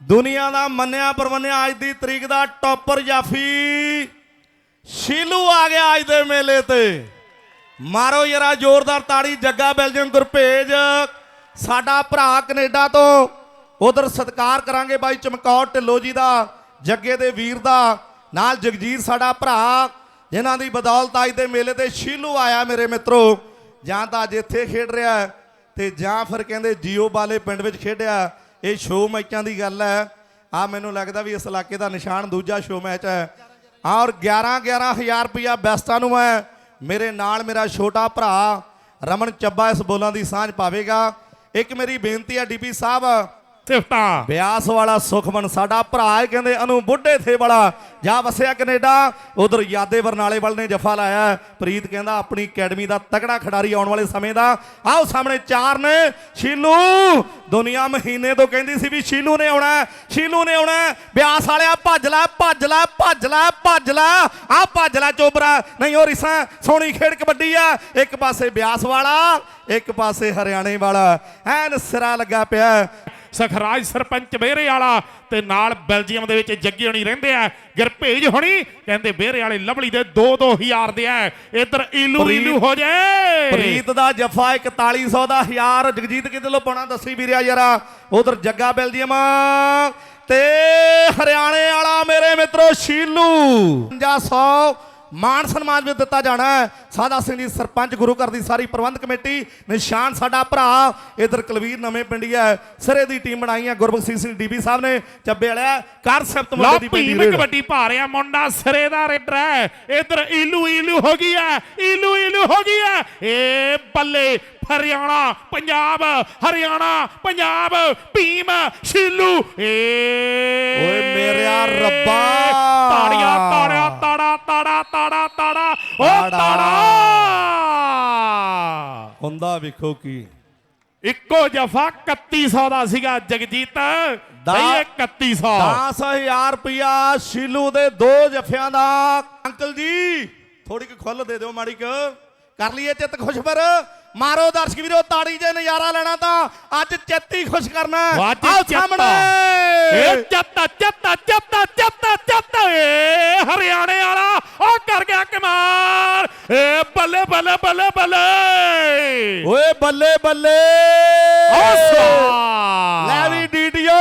ਦੁਨੀਆ ਦਾ ਮੰਨਿਆ ਪਰਮੰਨਿਆ ਅੱਜ ਦੀ ਤਰੀਕ ਦਾ ਟੌਪਰ ਜਾਫੀ। ਸ਼ੀਲੂ ਆ ਗਿਆ ਅੱਜ ਦੇ ਮੇਲੇ ਤੇ। ਮਾਰੋ ਯਾਰਾ ਜ਼ੋਰਦਾਰ ਤਾੜੀ, ਜੱਗਾ ਬੈਲਜੀਅਮ ਗੁਰਪੇਜ। ਸਾਡਾ ਭਰਾ ਕੈਨੇਡਾ ਤੋਂ ਉਧਰ ਸਤਿਕਾਰ ਕਰਾਂਗੇ ਬਾਈ ਚਮਕੌਰ ਢਿੱਲੋਂ ਜੀ ਦਾ, ਜੱਗੇ ਦੇ ਵੀਰ ਦਾ, ਨਾਲ ਜਗਜੀਤ ਸਾਡਾ ਭਰਾ, ਜਿਨ੍ਹਾਂ ਦੀ ਬਦੌਲਤ ਅੱਜ ਦੇ ਮੇਲੇ ਤੇ ਸ਼ੀਲੂ ਆਇਆ ਮੇਰੇ ਮਿੱਤਰੋ। ਜਾਂ ਤਾਂ ਅੱਜ ਇੱਥੇ ਖੇਡ ਰਿਹਾ ਹੈ ਤੇ ਜਾਂ ਫਿਰ ਕਹਿੰਦੇ ਜੀਓ ਵਾਲੇ ਪਿੰਡ ਵਿੱਚ ਖੇਡਿਆ। ਇਹ ਸ਼ੋਅ ਮੈਚਾਂ ਦੀ ਗੱਲ ਹੈ। ਆ ਮੈਨੂੰ ਲੱਗਦਾ ਵੀ ਇਸ ਇਲਾਕੇ ਦਾ ਨਿਸ਼ਾਨ ਦੂਜਾ ਸ਼ੋਅ ਮੈਚ ਹੈ। ਔਰ 11 11000 ਰੁਪਇਆ ਬੈਸਟਾਂ ਨੂੰ ਹੈ। ਮੇਰੇ ਨਾਲ ਮੇਰਾ ਛੋਟਾ ਭਰਾ ਰਮਨ ਚੱਬਾ ਇਸ ਬੋਲਾਂ ਦੀ ਸਾਂਝ ਪਾਵੇਗਾ। ਇੱਕ ਮੇਰੀ ਬੇਨਤੀ ਹੈ ਡੀਪੀ ਸਾਹਿਬ ਸਿਫਤਾਂ ਬਿਆਸ ਵਾਲਾ ਸੁਖਮਨ, ਸਾਡਾ ਭਰਾ ਹੈ, ਕਹਿੰਦੇ ਅਨੂ ਬੁੱਢੇ ਥੇ ਵਾਲਾ। ਜਾ ਵਸਿਆ ਕੈਨੇਡਾ, ਉਧਰ ਯਾਦੇ ਬਰਨਾਲੇ ਵਾਲ ਨੇ ਜਫਾ ਲਾਇਆ। ਪ੍ਰੀਤ ਕਹਿੰਦਾ, ਆਪਣੀ ਅਕੈਡਮੀ ਦਾ ਤਕੜਾ ਖਿਡਾਰੀ ਆਉਣ ਵਾਲੇ ਸਮੇਂ ਦਾ। ਆਓ ਸਾਹਮਣੇ ਚਾਰ ਨੇ, ਸ਼ੀਲੂ। ਦੁਨੀਆ ਮਹੀਨੇ ਤੋਂ ਕਹਿੰਦੀ ਸੀ ਵੀ ਸ਼ੀਲੂ ਨੇ ਆਉਣਾ ਸ਼ੀਲੂ ਨੇ ਆਉਣਾ ਬਿਆਸ ਵਾਲਿਆ, ਭੱਜ ਲੈ ਭੱਜ ਲੈ ਭੱਜ ਲੈ ਭੱਜ ਲੈ। ਆ ਭੱਜ ਲੈ ਚੋਬਰਾ। ਨਹੀਂ, ਉਹ ਰਿਸਾਂ, ਸੋਹਣੀ ਖੇਡ ਕਬੱਡੀ ਆ। ਇੱਕ ਪਾਸੇ ਬਿਆਸ ਵਾਲਾ, ਇੱਕ ਪਾਸੇ ਹਰਿਆਣੇ ਵਾਲਾ। ਐਨ ਸਿਰਾ ਲੱਗਾ ਪਿਆ। ਸਖਰਾਜ ਸਰਪੰਚ ਬੇਰੇ ਵਾਲਾ ਤੇ ਨਾਲ ਬੈਲਜੀਅਮ ਦੇ ਵਿੱਚ ਜੱਗੀ ਹੋਣੀ ਰਹਿੰਦੇ ਆ। ਗੁਰਭੇਜ ਹੋਣੀ। ਕਹਿੰਦੇ ਬੇਰੇ ਵਾਲੇ ਲਵਲੀ ਦੇ 2-2000 ਦੇ ਆ। ਇੱਧਰ ਪ੍ਰੀਤ- ਈਲੂ ਹੋ ਜਾਏ ਪ੍ਰੀਤ ਦਾ ਜਫਾ 4100 ਦਾ ਹਜ਼ਾਰ। ਜਗਜੀਤ ਕਿਤੇ ਲੋ ਪਾਉਣਾ? ਦੱਸੀ ਵੀਰਿਆ ਯਾਰਾ। ਉਧਰ ਜੱਗਾ ਬੈਲਜੀਅਮ। ਤੇ ਹਰਿਆਣੇ ਵਾਲਾ ਮੇਰੇ ਮਿੱਤਰੋ ਸ਼ੀਲੂ। 500 ਮਾਨ ਸਨਮਾਨ ਵੀ ਦਿੱਤਾ ਜਾਣਾ ਹੈ। ਸਾਦਾ ਸਿੰਘ ਜੀ ਸਰਪੰਚ ਗੁਰੂ ਘਰ ਦੀ ਸਾਰੀ ਪ੍ਰਬੰਧ ਕਮੇਟੀ ਨਿਸ਼ਾਨ ਸਾਡਾ ਭਰਾ ਇਧਰ ਕੁਲਵੀਰ ਨਵੇਂ ਪਿੰਡੀਆ ਸਿਰੇ ਦੀ ਟੀਮ ਬਣਾਈ ਹੈ ਗੁਰਬਖਸ਼ ਸਿੰਘ ਡੀਬੀ ਸਾਹਿਬ ਨੇ ਚੱਬੇ ਵਾਲਿਆ ਕਰ ਸਬਤ ਲਓ ਮੁੰਡੇ ਦੀ ਭੀਮ ਰੇਡ। ਕਬੱਡੀ ਪਾ ਰਿਹਾ ਮੁੰਡਾ ਸਿਰੇ ਦਾ ਰੇਡਰ ਹੈ। ਇੱਧਰ ਈਲੂ ਈਲੂ ਹੋ ਗਈ ਹੈ ਈਲੂ ਈਲੂ ਹੋ ਗਈ ਹੈ। ਏ ਬੱਲੇ ਹਰਿਆਣਾ ਪੰਜਾਬ ਹਰਿਆਣਾ ਪੰਜਾਬ ਭੀਮ ਸ਼ੀਲੂ ਏ ਓਏ ਮੇਰਿਆ ਰੱਬਾ। ਤਾੜੀਆਂ ਤਾੜਿਆ ਤਾੜਾ ਤਾੜਾ ਤਾੜਾ। ਓ ਤਾੜਾ। ਹੁੰਦਾ ਵੇਖੋ ਕੀ। ਇੱਕੋ ਜਫਾ 3100 ਦਾ ਸੀਗਾ ਜਗਜੀਤ। ਇਹ 3100 10000 ਰੁਪਇਆ ਸ਼ੀਲੂ ਦੇ ਦੋ ਜਫਿਆਂ ਦਾ। ਅੰਕਲ ਜੀ ਥੋੜੀ ਕੁ ਖੁੱਲ ਦੇ ਦਿਓ ਮਾੜੀ ਕੁ। ਕਰ ਲਈਏ ਚਿੱਤ ਖੁਸ਼ ਫਿਰ। ਮਾਰੋ ਦਰਸ਼ਕ ਵੀਰੋ ਤਾੜੀ ਜੇ ਨਜ਼ਾਰਾ ਲੈਣਾ ਤਾਂ ਅੱਜ ਚਿੱਤ ਹੀ ਖੁਸ਼ ਕਰਨਾ। ਆਓ। ਸਾਹਮਣੇ। ਚੱਤਾ ਚੱਤਾ ਚੱਤਾ ਚੱਤਾ ਚੱਤਾ ਏ ਹਰਿਆਣੇ ਵਾਲਾ ਉਹ ਕਰ ਗਿਆ ਕਮਾਲ ਏ ਬੱਲੇ ਬੱਲੇ ਬੱਲੇ। ਓਏ ਬੱਲੇ ਬੱਲੇ। ਲੈ ਵੀ ਡੀਡੀਓ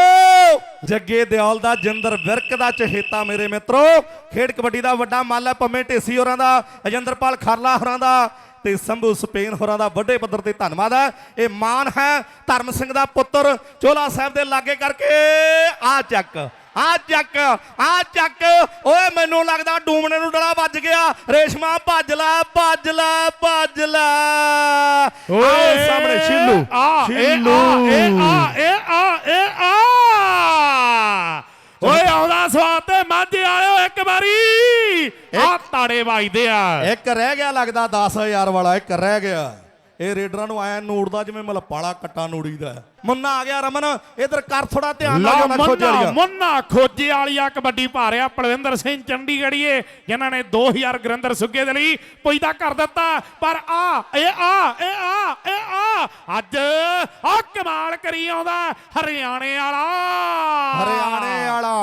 ਜੱਗੇ ਦਿਓਲ ਦਾ ਜਿੰਦਰ ਵਿਰਕ ਦਾ ਚਹੇਤਾ ਮੇਰੇ ਮਿੱਤਰੋ। ਖੇਡ ਕਬੱਡੀ ਦਾ ਵੱਡਾ ਮੱਲ ਹੈ ਪੰਮੇ ਢੇਸੀ ਹੋਰਾਂ ਦਾ ਅਜਿੰਦਰਪਾਲ ਖਰਲਾ ਹੋਰਾਂ ਦਾ ਤੇ ਸੰਭੂ ਸਪੇਨ ਹੋਰਾਂ ਦਾ ਵੱਡੇ ਪੱਧਰ ਤੇ ਧੰਨਵਾਦ ਹੈ। ਇਹ ਮਾਨ ਹੈ ਧਰਮ ਸਿੰਘ ਦਾ ਪੁੱਤਰ ਚੋਲਾ ਸਾਹਿਬ ਦੇ ਲਾਗੇ ਕਰਕੇ ਆ ਚੱਕ। ਆ ਚੱਕ ਆ ਚੱਕ। ਓਏ ਮੈਨੂੰ ਲੱਗਦਾ ਡੂਮਣੇ ਨੂੰ ਡਲਾ ਵੱਜ ਗਿਆ। ਰੇਸ਼ਮਾ ਭੱਜ ਲੈ ਭੱਜ ਲੈ ਭੱਜ ਲੈ। ਆਓ ਸਾਹਮਣੇ ਸ਼ੀਲੂ ਆ ਸ਼ੀਲੂ ਏ ਆ ਏ ਆ ਏ ਆ ਓਏ ਆਉਂਦਾ ਸਵਾਦ ਤੇ ਮਾਝੇ ਆਇਓ ਇੱਕ ਵਾਰੀ। ਆ ਤਾੜੇ ਵੱਜਦੇ ਆ। ਇੱਕ ਰਹਿ ਗਿਆ ਲੱਗਦਾ 10000 ਵਾਲਾ ਇੱਕ ਰਹਿ ਗਿਆ। ਇਹ ਰੇਡਰਾਂ ਨੂੰ ਆਇਆ ਨੂੜਦਾ ਜਿਵੇਂ ਮਲਪਾਲਾ ਕੱਟਾ ਨੂੜੀਦਾ। ਮੁੰਨਾ ਆ ਗਿਆ ਰਮਨ ਇਧਰ ਕਰ ਥੋੜਾ ਧਿਆਨ ਨਾਲ ਜਾਣਾ ਖੋਜ ਵਾਲੀਆ। ਮੁੰਨਾ ਖੋਜੇ ਵਾਲੀਆ ਕਬੱਡੀ ਪਾ ਰਿਹਾ ਪਲਵਿੰਦਰ ਸਿੰਘ ਚੰਡੀਗੜ੍ਹੀਏ ਜਿਨ੍ਹਾਂ ਨੇ 2000 ਗੁਰਿੰਦਰ ਸੁੱਗੇ ਦੇ ਲਈ ਪੁੱਜਦਾ ਕਰ ਦਿੱਤਾ। ਪਰ ਆ ਇਹ ਆ ਇਹ ਆ ਇਹ ਆ ਅੱਜ ਆ ਕਮਾਲ ਕਰੀ ਆਉਂਦਾ ਹਰਿਆਣੇ ਵਾਲਾ। ਹਰਿਆਣੇ ਵਾਲਾ।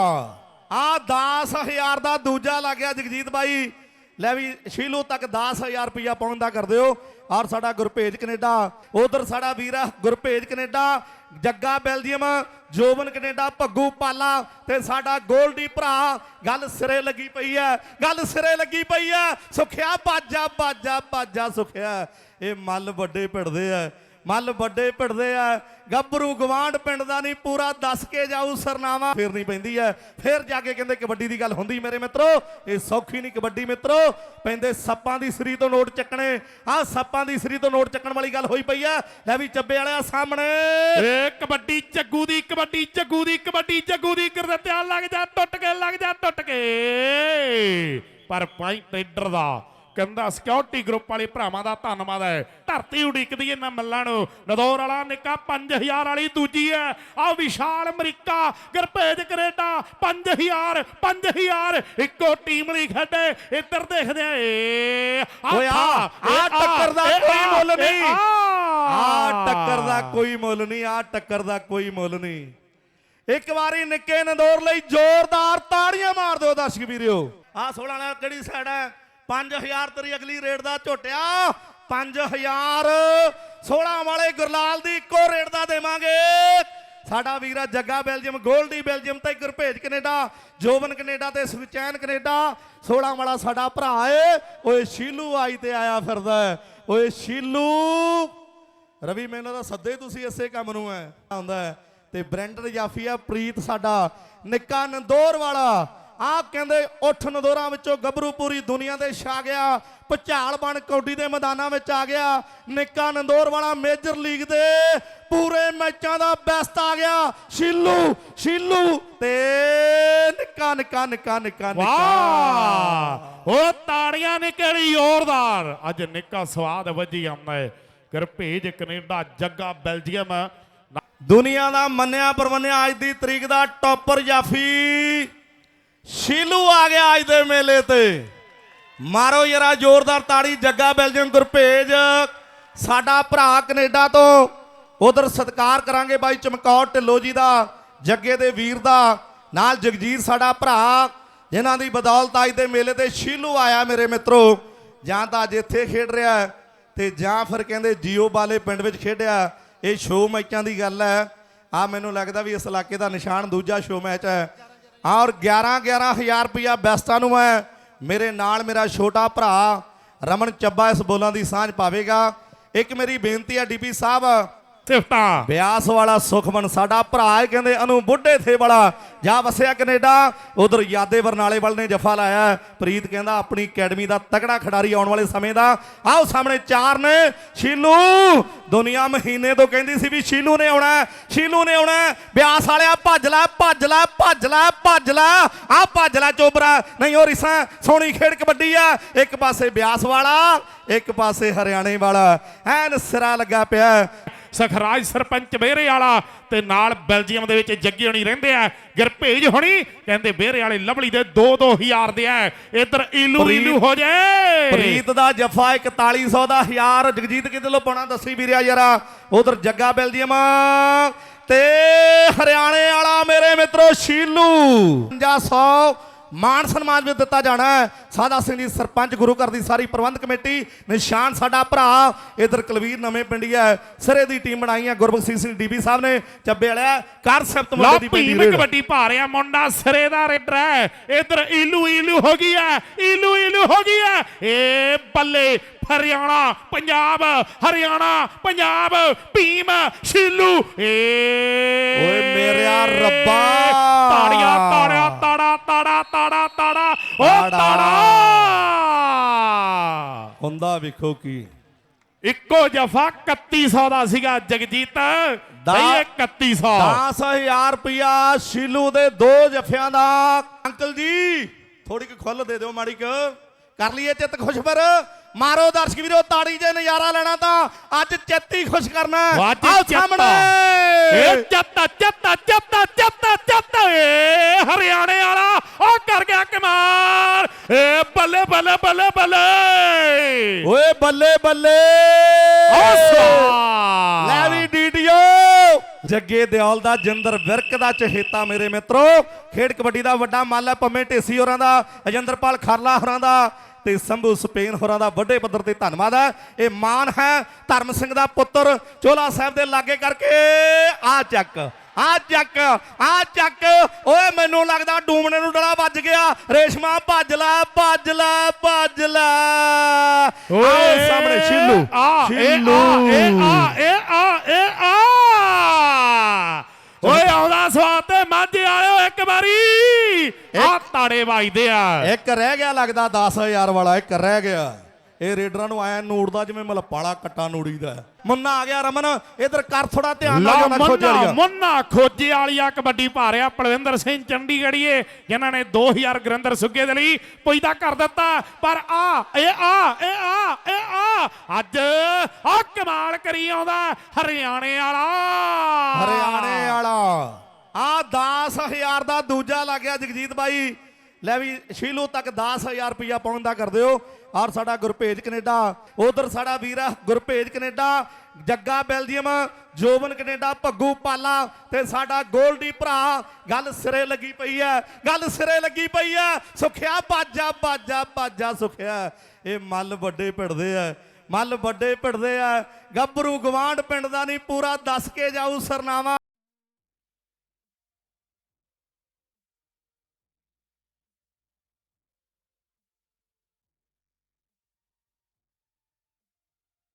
ਆ 10000 ਦਾ ਦੂਜਾ ਲੱਗ ਗਿਆ ਜਗਜੀਤ ਬਾਈ। ਲੈ ਵੀ ਸ਼ੀਲੂ ਤੱਕ 10000 ਰੁਪਇਆ ਪਾਉਣ ਦਾ ਕਰ ਦਿਓ। ਔਰ ਸਾਡਾ ਗੁਰਭੇਜ ਕੈਨੇਡਾ, ਉਧਰ ਸਾਡਾ ਵੀਰਾ Gurbhej Canada, Jagga Belgium, Joban Canada, Bhaggu Pala ਤੇ ਸਾਡਾ ਗੋਲਡੀ ਭਰਾ। ਗੱਲ ਸਿਰੇ ਲੱਗੀ ਪਈ ਹੈ ਗੱਲ ਸਿਰੇ ਲੱਗੀ ਪਈ ਹੈ ਸੁਖਿਆ, ਬਾਜਾ ਬਾਜਾ ਬਾਜਾ ਸੁਖਿਆ। ਇਹ ਮੱਲ ਵੱਡੇ ਪਿੜਦੇ ਐ। ਮੱਲ ਵੱਡੇ ਪਿੜਦੇ ਆ। ਗੱਭਰੂ ਗਵਾਂਡ ਪਿੰਡ ਦਾ ਨਹੀਂ, ਪੂਰਾ ਦੱਸ ਕੇ ਜਾਊ ਸਰਨਾਵਾ। ਫੇਰਨੀ ਪੈਂਦੀ ਐ। ਫੇਰ ਜਾ ਕੇ ਕਹਿੰਦੇ ਕਬੱਡੀ ਦੀ ਗੱਲ ਹੁੰਦੀ ਮੇਰੇ ਮਿੱਤਰੋ। ਇਹ ਸੌਖੀ ਨਹੀਂ ਕਬੱਡੀ ਮਿੱਤਰੋ। ਪੈਂਦੇ ਸੱਪਾਂ ਦੀ ਸਰੀ ਤੋਂ ਨੋਟ ਚੱਕਣੇ। ਆਹ ਸੱਪਾਂ ਦੀ ਸਰੀ ਤੋਂ ਨੋਟ ਚੱਕਣ ਵਾਲੀ ਗੱਲ ਹੋਈ ਪਈ ਐ। ਲੈ ਵੀ ਚੱਬੇ ਵਾਲਿਆ ਸਾਹਮਣੇ। ਏ ਕਬੱਡੀ ਜੱਗੂ ਦੀ, ਕਬੱਡੀ ਜੱਗੂ ਦੀ, ਕਬੱਡੀ ਜੱਗੂ ਦੀ। ਕਰਦੇ ਲੱਗ ਜਾ, ਟੁੱਟ ਕੇ, ਲੱਗ ਜਾ, ਟੁੱਟ ਕੇ। ਪਰ ਪੁਆਇੰਟ ਰੇਡਰ ਦਾ ਕਹਿੰਦਾ ਸਿਕਿਉਰਿਟੀ ਗਰੁੱਪ ਵਾਲੇ ਭਰਾਵਾਂ ਦਾ ਧੰਨਵਾਦ ਹੈ। ਧਰਤੀ ਉਡੀਕਦੀ ਇਹਨਾਂ ਮੱਲਾਂ ਨੂੰ। ਨਦੌਰ ਵਾਲਾ ਨਿੱਕਾ 5000 ਵਾਲੀ ਦੂਜੀ ਹੈ। ਆ ਵਿਸ਼ਾਲ ਅਮਰੀਕਾ ਗਰਭੇਜ ਕੈਨੇਡਾ 5000 5000 ਇੱਕੋ ਟੀਮ ਲਈ ਖੇਡੇ। ਇੱਧਰ ਦੇਖਦੇ ਆ ਏ ਓਏ ਆ, ਆ ਟੱਕਰ ਦਾ ਕੋਈ ਮੁੱਲ ਨਹੀਂ। ਆ। ਆ ਟੱਕਰ ਦਾ ਕੋਈ ਮੁੱਲ ਨਹੀਂ ਆ ਟੱਕਰ ਦਾ ਕੋਈ ਮੁੱਲ ਨਹੀਂ। ਇੱਕ ਵਾਰੀ ਨਿੱਕੇ ਨੰਦੋਰ ਲਈ ਜ਼ੋਰਦਾਰ ਤਾੜੀਆਂ ਮਾਰ ਦਿਓ ਦਰਸ਼ਕ ਵੀਰਿਓ ਆ 16 ਨਾਲ ਕਿਹੜੀ ਸਾਈਡ ਹੈ? 5000 ਤੇਰੀ ਅਗਲੀ ਰੇਟ ਦਾ ਝੋਟਿਆ। 5000 16 ਵਾਲੇ ਗੁਰਲਾਲ ਦੀ ਇੱਕੋ ਰੇਟ ਦਾ ਦੇਵਾਂਗੇ। ਸਾਡਾ ਵੀਰਾ ਜੱਗਾ ਬੈਲਜੀਅਮ, ਗੋਲਡੀ ਬੈਲਜੀਅਮ ਤੇ ਗੁਰਭੇਜ ਕੈਨੇਡਾ, ਜੋਵਨ ਕੈਨੇਡਾ ਤੇ ਸੁਚੈਨ ਕੈਨੇਡਾ। 16 ਵਾਲਾ ਸਾਡਾ ਭਰਾ ਏ। ਓਏ ਸ਼ੀਲੂ ਆਈ ਤੇ ਆਇਆ ਫਿਰਦਾ ਹੈ। ਓਏ ਸ਼ੀਲੂ। ਰਵੀ, ਮੈਨੂੰ ਤਾਂ ਸੱਦੇ ਤੁਸੀਂ ਇਸੇ ਕੰਮ ਨੂੰ ਹੈ ਆਉਂਦਾ ਤੇ ਬ੍ਰੈਂਡਰ ਜਾਫੀਆ ਪ੍ਰੀਤ ਸਾਡਾ। ਨਿੱਕਾ ਨੰਦੋਰ ਵਾਲਾ। ਆ ਕਹਿੰਦੇ ਉੱਠ ਨੰਦੋਰਾਂ ਵਿੱਚੋਂ ਗੱਭਰੂ ਪੂਰੀ ਦੁਨੀਆ ਦੇ ਛਾ ਗਿਆ ਭੁਚਾਲ ਬਣ ਕੌਡੀ ਦੇ ਮੈਦਾਨਾਂ ਵਿੱਚ ਆ ਗਿਆ ਨਿੱਕਾ ਨੰਦੋਰ ਵਾਲਾ ਮੇਜਰ ਲੀਗ ਦੇ ਪੂਰੇ ਮੈਚਾਂ ਦਾ ਬੈਸਟ ਆ ਗਿਆ ਸ਼ੀਲੂ ਸ਼ੀਲੂ ਤੇ ਨਿੱਕਾ ਨਿੱਕਾ ਨਿੱਕਾ ਨਿੱਕਾ ਵਾਹ! ਉਹ ਤਾੜੀਆਂ ਨਿਕਲੀ ਜ਼ੋਰਦਾਰ? ਅੱਜ ਨਿੱਕਾ ਸਵਾਦ ਵੱਜੀ ਆਉਂਦਾ ਹੈ ਗੁਰਭੇਜ ਕੈਨੇਡਾ ਜੱਗਾ ਬੈਲਜੀਅਮ। ਦੁਨੀਆ ਦਾ ਮੰਨਿਆ ਪਰਵੰਨਿਆ ਅੱਜ ਦੀ ਤਰੀਕ ਦਾ ਟੌਪਰ ਜਾਫੀ। ਸ਼ੀਲੂ ਆ ਗਿਆ ਅੱਜ ਦੇ ਮੇਲੇ ਤੇ। ਮਾਰੋ ਯਾਰਾ ਜ਼ੋਰਦਾਰ ਤਾੜੀ, ਜੱਗਾ ਬੈਲਜੀਅਮ ਗੁਰਭੇਜ ਸਾਡਾ ਭਰਾ ਕੈਨੇਡਾ ਤੋਂ ਉਧਰ ਸਤਿਕਾਰ ਕਰਾਂਗੇ ਬਾਈ ਚਮਕੌਰ ਢਿੱਲੋਂ ਜੀ ਦਾ, ਜੱਗੇ ਦੇ ਵੀਰ ਦਾ, ਨਾਲ ਜਗਜੀਤ ਸਾਡਾ ਭਰਾ, ਜਿਨ੍ਹਾਂ ਦੀ ਬਦੌਲਤ ਅੱਜ ਦੇ ਮੇਲੇ ਤੇ ਸ਼ੀਲੂ ਆਇਆ ਮੇਰੇ ਮਿੱਤਰੋ। ਜਾਂ ਤਾਂ ਅੱਜ ਇੱਥੇ ਖੇਡ ਰਿਹਾ ਤੇ ਜਾਂ ਫਿਰ ਕਹਿੰਦੇ ਜੀਓ ਵਾਲੇ ਪਿੰਡ ਵਿੱਚ ਖੇਡਿਆ। ਇਹ ਸ਼ੋਅ ਮੈਚਾਂ ਦੀ ਗੱਲ ਹੈ। ਆ ਮੈਨੂੰ ਲੱਗਦਾ ਵੀ ਇਸ ਇਲਾਕੇ ਦਾ ਨਿਸ਼ਾਨ ਦੂਜਾ ਸ਼ੋਅ ਮੈਚ ਹੈ। ਔਰ 11 11000 ਰੁਪਇਆ ਬੈਸਟਾਂ ਨੂੰ ਹੈ ਮੇਰੇ ਨਾਲ ਮੇਰਾ ਛੋਟਾ ਭਰਾ ਰਮਨ ਚੱਬਾ ਇਸ ਬੋਲਾਂ ਦੀ ਸਾਂਝ ਪਾਵੇਗਾ। ਇੱਕ ਮੇਰੀ ਬੇਨਤੀ ਹੈ ਡੀਪੀ ਸਾਹਿਬ ਸਿਫਤਾਂ ਬਿਆਸ ਵਾਲਾ ਸੁਖਮਨ ਸਾਡਾ ਭਰਾ ਹੈ, ਕਹਿੰਦੇ ਅਨੂ ਬੁੱਢੇ ਥੇ ਵਾਲਾ। ਜਾ ਵਸਿਆ ਕੈਨੇਡਾ, ਉਧਰ ਯਾਦੇ ਬਰਨਾਲੇ ਵੱਲ ਨੇ ਜਫਾ ਲਾਇਆ। ਪ੍ਰੀਤ ਕਹਿੰਦਾ, ਆਪਣੀ ਅਕੈਡਮੀ ਦਾ ਤਕੜਾ ਖਿਡਾਰੀ ਆਉਣ ਵਾਲੇ ਸਮੇਂ ਦਾ। ਆਓ ਸਾਹਮਣੇ ਚਾਰ ਨੇ, ਸ਼ੀਲੂ। ਦੁਨੀਆ ਮਹੀਨੇ ਤੋਂ ਕਹਿੰਦੀ ਸੀ ਵੀ ਸ਼ੀਲੂ ਨੇ ਆਉਣਾ ਸ਼ੀਨੂ ਨੇ ਆਉਣਾ ਬਿਆਸ ਵਾਲਿਆ, ਭੱਜ ਲੈ ਭੱਜ ਲੈ ਭੱਜ ਲੈ ਭੱਜ ਲੈ। ਆ ਭੱਜ ਲੈ, ਚੋਬਰਾ। ਨਹੀਂ, ਉਹ ਰਿਸਾਂ, ਸੋਹਣੀ ਖੇਡ ਕਬੱਡੀ ਆ। ਇੱਕ ਪਾਸੇ ਬਿਆਸ ਵਾਲਾ, ਇੱਕ ਪਾਸੇ ਹਰਿਆਣੇ ਵਾਲਾ। ਐਨ ਸਿਰਾ ਲੱਗਾ ਪਿਆ। ਸਖਰਾਜ ਸਰਪੰਚ ਬੇਰੇ ਵਾਲਾ ਤੇ ਨਾਲ ਬੈਲਜੀਅਮ ਦੇ ਵਿੱਚ ਜੱਗੀ ਹੋਣੀ ਰਹਿੰਦੇ ਆ। ਗੁਰਭੇਜ ਹੋਣੀ ਕਹਿੰਦੇ ਬੇਰੇ ਵਾਲੇ ਲਵਲੀ ਦੇ 2-2000 ਦੇ ਆ। ਇਧਰ ਈਲੂ ਈਲੂ ਹੋ ਜਾਏ ਪ੍ਰੀਤ ਦਾ ਜਫਾ 4100 ਦਾ ਹਜ਼ਾਰ। ਜਗਜੀਤ ਕਿਤੇ ਲੋ ਪਾਉਣਾ? ਦੱਸੀ ਵੀਰਿਆ ਯਾਰਾ। ਉਧਰ ਜੱਗਾ ਬੈਲਜੀਅਮ। ਤੇ ਹਰਿਆਣੇ ਵਾਲਾ ਮੇਰੇ ਮਿੱਤਰੋ ਸ਼ੀਲੂ। 500 ਮਾਨ ਸਨਮਾਨ ਵੀ ਦਿੱਤਾ ਜਾਣਾ ਹੈ। ਸਾਦਾ ਸਿੰਘ ਜੀ ਸਰਪੰਚ ਗੁਰੂ ਘਰ ਦੀ ਸਾਰੀ ਪ੍ਰਬੰਧ ਕਮੇਟੀ ਨਿਸ਼ਾਨ ਸਾਡਾ ਭਰਾ। ਇਧਰ ਕਲਵੀਰ ਨਵੇਂ ਪਿੰਡੀਆ ਸਿਰੇ ਦੀ ਟੀਮ ਬਣਾਈ ਹੈ। ਗੁਰਬਖਸ਼ ਸਿੰਘ ਡੀਬੀ ਸਾਹਿਬ ਨੇ ਚੱਬੇ ਵਾਲਿਆ। ਕਰ ਸਿਫਤ ਮੁੰਡੇ ਦੀ ਭੀਮ ਰੇਡ ਕਬੱਡੀ ਪਾ ਰਿਹਾ। ਮੁੰਡਾ ਸਿਰੇ ਦਾ ਰੇਡਰ ਹੈ। ਇਧਰ ਈਲੂ ਈਲੂ ਹੋ ਗਈ ਹੈ। ਈਲੂ ਈਲੂ ਹੋ ਗਈ ਹੈ। ਏ ਬੱਲੇ ਹਰਿਆਣਾ ਪੰਜਾਬ ਹਰਿਆਣਾ ਪੰਜਾਬ ਭੀਮ ਸ਼ੀਲੂ। ਏ ਓਏ ਮੇਰਿਆ ਰੱਬਾ। ਤਾੜੀਆਂ ਤਾੜਿਆ। ਤਾੜਾ ਤਾੜਾ ਤਾੜਾ। ਓ ਤਾੜਾ। ਹੁੰਦਾ ਵੇਖੋ ਕੀ। ਇੱਕੋ ਜਫਾ 3100 ਦਾ ਸੀਗਾ ਜਗਜੀਤ। ਹੈ 3100 10000 ਰੁਪਇਆ ਸ਼ੀਲੂ ਦੇ ਦੋ ਜਫਿਆਂ ਦਾ। ਅੰਕਲ ਜੀ ਥੋੜੀ ਕੁ ਖੁੱਲ ਦੇ ਦਿਓ ਮਾੜੀ ਕੁ। ਕਰ ਲਈਏ ਚਿੱਤ ਖੁਸ਼ ਫਿਰ। ਮਾਰੋ ਦਰਸ਼ਕ ਵੀਰੋ ਤਾੜੀ ਜੇ ਨਜ਼ਾਰਾ ਲੈਣਾ ਤਾਂ। ਅੱਜ ਚਿੱਤ ਹੀ ਖੁਸ਼ ਕਰਨਾ। ਆਓ। ਸਾਹਮਣੇ। ਏ। ਚੱਤਾ ਚੱਤਾ ਚੱਤਾ ਚੱਤਾ ਚੱਤਾ ਏ। ਹਰਿਆਣੇ ਵਾਲਾ ਉਹ ਕਰ ਗਿਆ ਕਮਾਲ। ਏ ਬੱਲੇ ਬੱਲੇ ਬੱਲੇ ਬੱਲੇ। ਓਏ ਬੱਲੇ ਬੱਲੇ। ਆਸਾ ਲੈ ਵੀ ਡੀਡੀਓ। ਜੱਗੇ ਦਿਓਲ ਦਾ ਜਿੰਦਰ ਵਿਰਕ ਦਾ ਚਹੇਤਾ ਮੇਰੇ ਮਿੱਤਰੋ। ਖੇਡ ਕਬੱਡੀ ਦਾ ਵੱਡਾ ਮੱਲ ਹੈ ਪੰਮੇ ਢੇਸੀ ਹੋਰਾਂ ਦਾ ਅਜਿੰਦਰਪਾਲ ਖਰਲਾ ਹੋਰਾਂ ਦਾ। ਤੇ ਸੰਭੂ ਸਪੇਨ ਹੋਰਾਂ ਦਾ ਵੱਡੇ ਪੱਧਰ ਤੇ ਧੰਨਵਾਦ ਹੈ। ਇਹ ਮਾਨ ਹੈ ਧਰਮ ਸਿੰਘ ਦਾ ਪੁੱਤਰ। ਚੋਲਾ ਸਾਹਿਬ ਦੇ ਲਾਗੇ ਕਰਕੇ ਆ ਚੱਕ ਆ ਚੱਕ ਆ ਚੱਕ। ਓਏ ਮੈਨੂੰ ਲੱਗਦਾ ਡੂਮਣੇ ਨੂੰ ਡਲਾ ਵੱਜ ਗਿਆ। ਰੇਸ਼ਮਾ ਭੱਜ ਲੈ ਭੱਜ ਲੈ ਭੱਜ ਲੈ। ਆਓ ਸਾਹਮਣੇ ਸ਼ੀਲੂ। ਆ ਏ ਆ ਏ ਆ ਏ ਆ ਓਏ ਆਉਂਦਾ ਸਵਾਦ ਤੇ ਮਾਝੇ ਆਇਓ ਇੱਕ ਵਾਰੀ। ਆ ਤਾੜੇ ਵੱਜਦੇ ਆ। ਇੱਕ ਰਹਿ ਗਿਆ ਲੱਗਦਾ 10000 ਵਾਲਾ ਇੱਕ ਰਹਿ ਗਿਆ। ਇਹ ਰੇਡਰਾਂ ਨੂੰ ਆਇਆ ਨੂੜਦਾ ਜਿਵੇਂ ਮਲਪਾਲਾ ਕੱਟਾ ਨੂੜੀਦਾ। ਮੁੰਨਾ ਆ ਗਿਆ ਰਮਨ ਇਧਰ ਕਰ ਥੋੜਾ ਧਿਆਨ ਨਾਲ ਜਾਂਦਾ ਖੋਜੇ ਵਾਲੀਆ। ਮੁੰਨਾ ਖੋਜੇ ਵਾਲੀਆ ਕਬੱਡੀ ਪਾ ਰਿਹਾ ਪਲਵਿੰਦਰ ਸਿੰਘ ਚੰਡੀਗੜ੍ਹੀਏ ਜਿਨ੍ਹਾਂ ਨੇ 2000 ਗੁਰਿੰਦਰ ਸੁੱਗੇ ਦੇ ਲਈ ਪੁੱਜਦਾ ਕਰ ਦਿੱਤਾ। ਪਰ ਆ ਇਹ ਆ ਇਹ ਆ ਇਹ ਆ। ਅੱਜ ਆ ਕਮਾਲ ਕਰੀ ਆਉਂਦਾ ਹਰਿਆਣੇ ਵਾਲਾ। ਹਰਿਆਣੇ ਵਾਲਾ। ਆ 10000 ਦਾ ਦੂਜਾ ਲੱਗ ਗਿਆ ਜਗਜੀਤ ਬਾਈ। ਲੈ ਵੀ ਸ਼ੀਲੂ ਤੱਕ 10000 ਰੁਪਇਆ ਪਾਉਣ ਦਾ ਕਰ ਦਿਓ। ਔਰ ਸਾਡਾ ਗੁਰਭੇਜ ਕੈਨੇਡਾ, ਉਧਰ ਸਾਡਾ ਵੀਰਾ ਹੈ Gurbhej Canada, Jagga Belgium, Joban Canada, Bhaggu Pala ਤੇ ਸਾਡਾ ਗੋਲਡੀ ਭਰਾ। ਗੱਲ ਸਿਰੇ ਲੱਗੀ ਪਈ ਐ, ਗੱਲ ਸਿਰੇ ਲੱਗੀ ਪਈ ਐ। ਸੁਖਿਆ ਬਾਜਾ ਬਾਜਾ ਬਾਜਾ ਸੁਖਿਆ। ਇਹ ਮੱਲ ਵੱਡੇ ਭਿੜਦੇ ਐ, ਮੱਲ ਵੱਡੇ ਭਿੜਦੇ ਆ ਗੱਭਰੂ ਗਵਾਂਡ ਪਿੰਡ ਦਾ ਨਹੀਂ, ਪੂਰਾ ਦੱਸ ਕੇ ਜਾਊ ਸਰਨਾਵਾ।